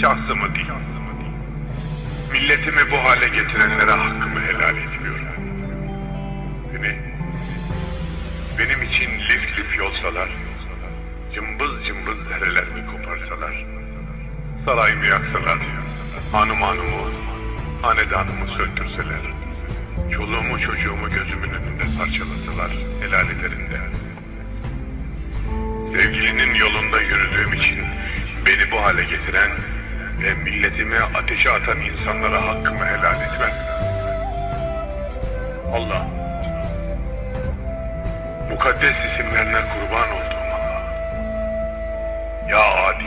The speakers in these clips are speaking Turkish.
Şahsımı değil. Milletimi bu hale getirenlere hakkımı helal etmiyorum. Beni, benim için lif lif yolsalar, cımbız cımbız derelerimi koparsalar, sarayımı yaksalar, hanım hanımı, hanedanımı söndürseler, çoluğumu çocuğumu gözümün önünde parçalasalar, helal ederim de. Sevgilinin yolunda yürüdüğüm için beni bu hale getiren ve milletimi ateşe atan insanlara hakkımı helal etmem. Allah, mukaddes isimlerine kurban olduğum Allah. Ya Adi,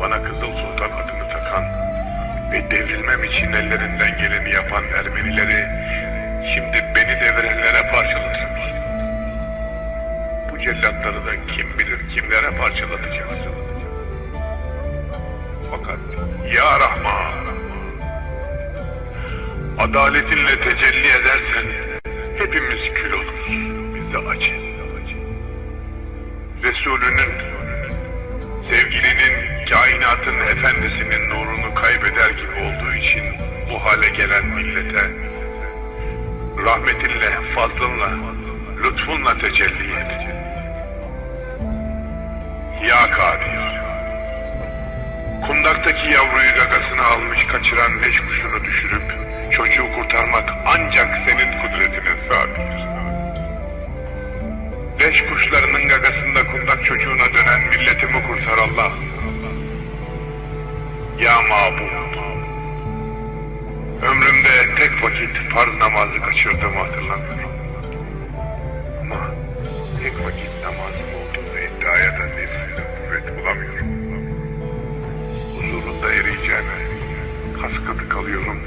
bana Kızıl Sultan adını takan ve devrilmem için ellerinden geleni yapan Ermenileri şimdi beni devirenlere parçalasın. Bu cellatları da kim bilir kimlere parçalatacaksın. Adaletinle tecelli edersen hepimiz kül oluruz. Biz de acı. Resulünün, sevgilinin, kainatın efendisinin nurunu kaybeder gibi olduğu için bu hale gelen millete rahmetinle, fazlınla, lütfunla tecelli et. Ya Kadir, kundaktaki yavruyu gagasına almış kaçıran leş kuşunu düşürüp tek vakit farz namazı kaçırdığımı hatırlamıyorum. Ama tek vakit namazım olduğunu iddiaya da nefsine kuvvet bulamıyorum. Huzurunda eriyeceğime kaskatı kalıyorum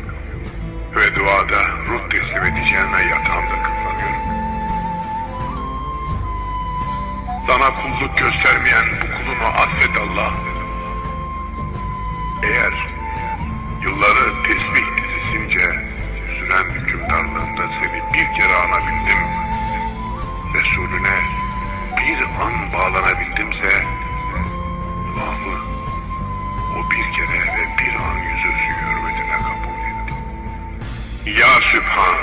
ve duada ruh teslim edeceğime yatağımda kıvranıyorum. Sana kulluk göstermeyen bu kulunu affet Allah. Eğer bağlanabildimse, duamı o bir kere ve bir an yüzüstü hürmetine kabul ettim. Ya Sübhan,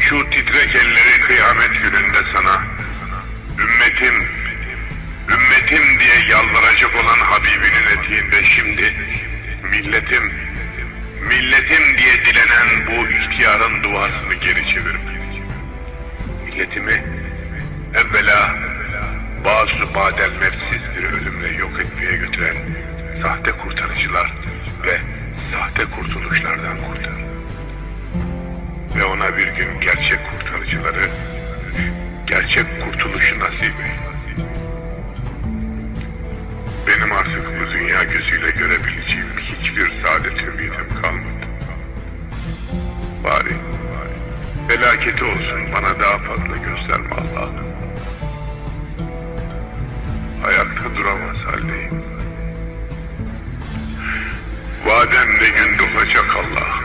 şu titrek elleri kıyamet gününde sana, ümmetim, ümmetim diye yalvaracak olan Habibinin eteğinde şimdi, milletim, milletim diye dilenen bu ihtiyarın duasını geri çevirip, milletimi evvela mevsiz bir ölümle yok etmeye götüren sahte kurtarıcılar ve sahte kurtuluşlardan kurtar. Ve ona bir gün gerçek kurtarıcıları, gerçek kurtuluşu nasip eyle. Benim artık bu dünya gözüyle görebileceğim hiçbir saadet ümidim kalmadı. Bari, felaketi olsun bana daha fazla gösterme Allah'ım. Ayakta duramaz haldeyim. Vadem ne gün dolacak Allah.